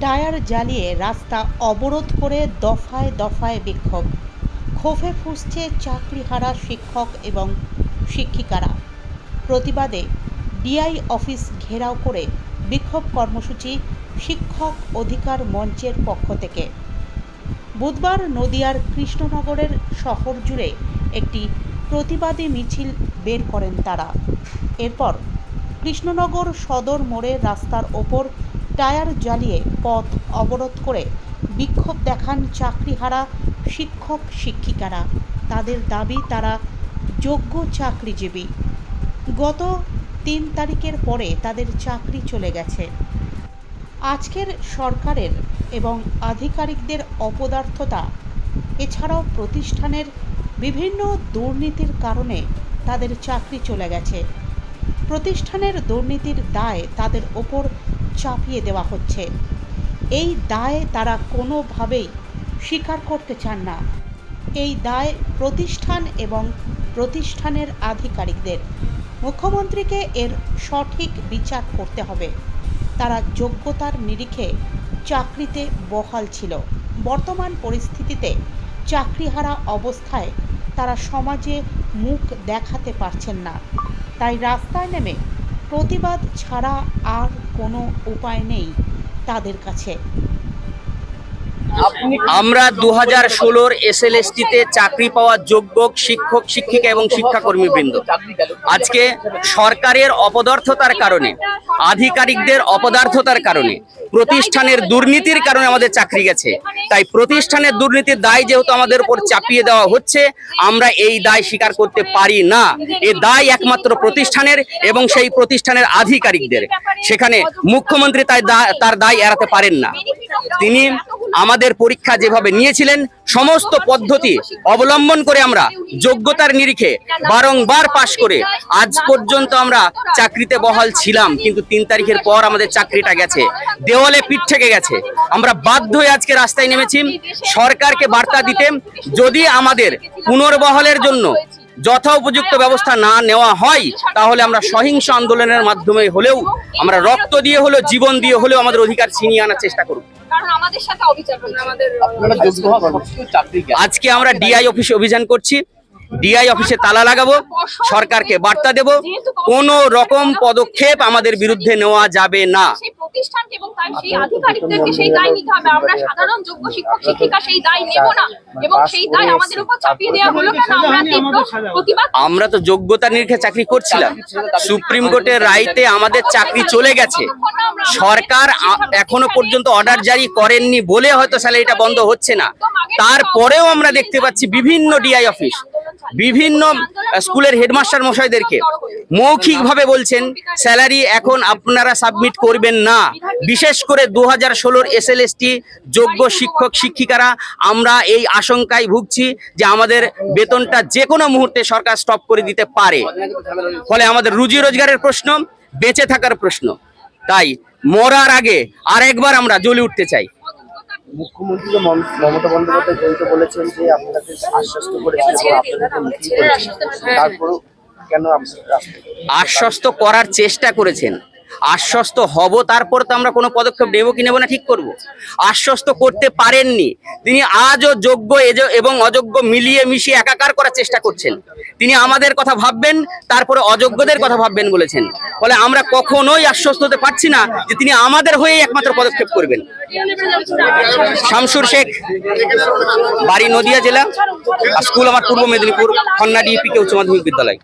Tyre জ্বালিয়ে রাস্তা অবরোধ করে দফায় দফায় বিক্ষোভ। ক্ষোভে ফুসছে চাকরিহারা শিক্ষক এবং শিক্ষিকারা। প্রতিবাদে ডিআই অফিস ঘেরাও করে বিক্ষোভ কর্মসূচি শিক্ষক অধিকার মঞ্চের পক্ষ থেকে। বুধবার নদিয়ার কৃষ্ণনগরের শহর জুড়ে একটি প্রতিবাদী মিছিল বের করেন তারা। এরপর কৃষ্ণনগর সদর মোড়ে রাস্তার ওপর টায়ার জ্বালিয়ে পথ অবরোধ করে বিক্ষোভ দেখান চাকরিহারা শিক্ষক শিক্ষিকারা। তাদের দাবি, তারা যোগ্য চাকরিজীবী। গত তিন তারিখের পরে তাদের চাকরি চলে গেছে। আজকের সরকারের এবং আধিকারিকদের অপদার্থতা, এছাড়াও প্রতিষ্ঠানের বিভিন্ন দুর্নীতির কারণে তাদের চাকরি চলে গেছে। প্রতিষ্ঠানের দুর্নীতির দায় তাদের ওপর চাপিয়ে দেওয়া হচ্ছে। এই দায় তারা কোনোভাবেই স্বীকার করতে চান না। এই দায় প্রতিষ্ঠান এবং প্রতিষ্ঠানের আধিকারিকদের। মুখ্যমন্ত্রীকে এর সঠিক বিচার করতে হবে। তারা যোগ্যতার নিরিখে চাকরিতে বহাল ছিল। বর্তমান পরিস্থিতিতে চাকরিহারা অবস্থায় তারা সমাজে মুখ দেখাতে পারছেন না। তাই রাস্তায় নেমে প্রতিবাদ ছাড়া আর কোনো উপায় নেই তাদের কাছে। আমরা দু হাজার ষোলোর এস এল তে চাকরি পাওয়া যোগ্য শিক্ষক, শিক্ষিকা এবং শিক্ষাকর্মীবৃন্দ। আজকে সরকারের অপদার্থতার কারণে, আধিকারিকদের অপদার্থতার কারণে, প্রতিষ্ঠানের দুর্নীতির কারণে আমাদের চাকরি গেছে। তাই প্রতিষ্ঠানের দুর্নীতির দায় যেহেতু আমাদের উপর চাপিয়ে দেওয়া হচ্ছে, আমরা এই দায় স্বীকার করতে পারি না। এ দায় একমাত্র প্রতিষ্ঠানের এবং সেই প্রতিষ্ঠানের আধিকারিকদের। সেখানে মুখ্যমন্ত্রী তাই তার দায় এড়াতে পারেন না। তিনি আমাদের পরীক্ষা যেভাবে নিয়েছিলেন, সমস্ত পদ্ধতি অবলম্বন করে আমরা যোগ্যতার নিরিখে বারংবার পাশ করে আজ পর্যন্ত আমরা চাকরিতে বহাল ছিলাম, কিন্তু তিন তারিখের পর আমাদের চাকরিটা গেছে। দেওয়ালে পিঠ থেকে গেছে। আমরা বাধ্য হয়ে আজকে রাস্তায় নেমেছি। সরকারকে বার্তা দিতে যদি আমাদের পুনর্বহালের জন্য যথা উপযুক্ত ব্যবস্থা না নেওয়া হয়, তাহলে আমরা সহিংস আন্দোলনের মাধ্যমে হলেও, আমরা রক্ত দিয়ে হলেও, জীবন দিয়ে হলেও আমাদের অধিকার ছিনিয়ে আনার চেষ্টা করব। কারণ আমাদের সাথে অবিচার হচ্ছে আমাদের আজকে আমরা ডিআই অফিসে অভিযান করছি। ডিআই অফিসে তালা লাগাবো সরকারকে বার্তা দেব কোন রকম পদক্ষেপ আমাদের বিরুদ্ধে নেওয়া যাবে না। প্রতিষ্ঠানকে এবং তার সেই আধিকারিকদেরকে সেই দায় নিতে হবে। আমরা সাধারণ যোগ্য শিক্ষক শিক্ষিকা সেই দায় নেব না এবং সেই দায় আমাদের উপর চাপিয়ে দেওয়া হলো কেন? আমরা তীব্র প্রতিবাদ আমরা তো যোগ্যতা নিরীক্ষে চাকরি করছিলাম। সুপ্রিম কোর্টের রায়তে আমাদের চাকরি চলে গেছে। সরকার এখনও পর্যন্ত অর্ডার জারি করেননি বলে হয়তো স্যালারিটা বন্ধ হচ্ছে না। তারপরেও আমরা দেখতে পাচ্ছি বিভিন্ন ডিআই অফিস বিভিন্ন স্কুলের হেডমাস্টার মশাইদেরকে মৌখিকভাবে বলছেন, স্যালারি এখন আপনারা সাবমিট করবেন না। বিশেষ করে দু হাজার ষোলোর এস এল যোগ্য শিক্ষক, শিক্ষিকারা, আমরা এই আশঙ্কায় ভুগছি যে আমাদের বেতনটা যে কোনো মুহূর্তে সরকার স্টপ করে দিতে পারে। ফলে আমাদের রুজি রোজগারের প্রশ্ন, বেঁচে থাকার প্রশ্ন। তাই মরার আগে আরেকবার আমরা জ্বলে উঠতে চাই। মুখ্যমন্ত্রী তো মমতা বন্দ্যোপাধ্যায় জড়িত বলেছেন যে আপনাকে আশ্বস্ত করেছেন এবং আপনাদেরকে মিটিং করেছেন তারপরেও কেন আশ্বস্ত করার চেষ্টা করেছেন। আশ্বস্ত হব, তারপর তো আমরা কোনো পদক্ষেপ নেব কি নেব না, ঠিক করব। আশ্বস্ত করতে পারেননি। তিনি আজও যোগ্য এবং অযোগ্য মিলিয়ে মিশিয়ে একাকার করার চেষ্টা করছেন। তিনি আমাদের কথা ভাববেন, তারপরে অযোগ্যদের কথা ভাববেন বলেছেন। ফলে আমরা কখনোই আশ্বস্ত হতে পারছি না যে তিনি আমাদের হয়ে একমাত্র পদক্ষেপ করবেন। শামসুর শেখ, বাড়ি নদিয়া জেলা স্কুল আমার পূর্ব মেদিনীপুর, খন্না ডিএপিকে উচ্চ মাধ্যমিক বিদ্যালয়।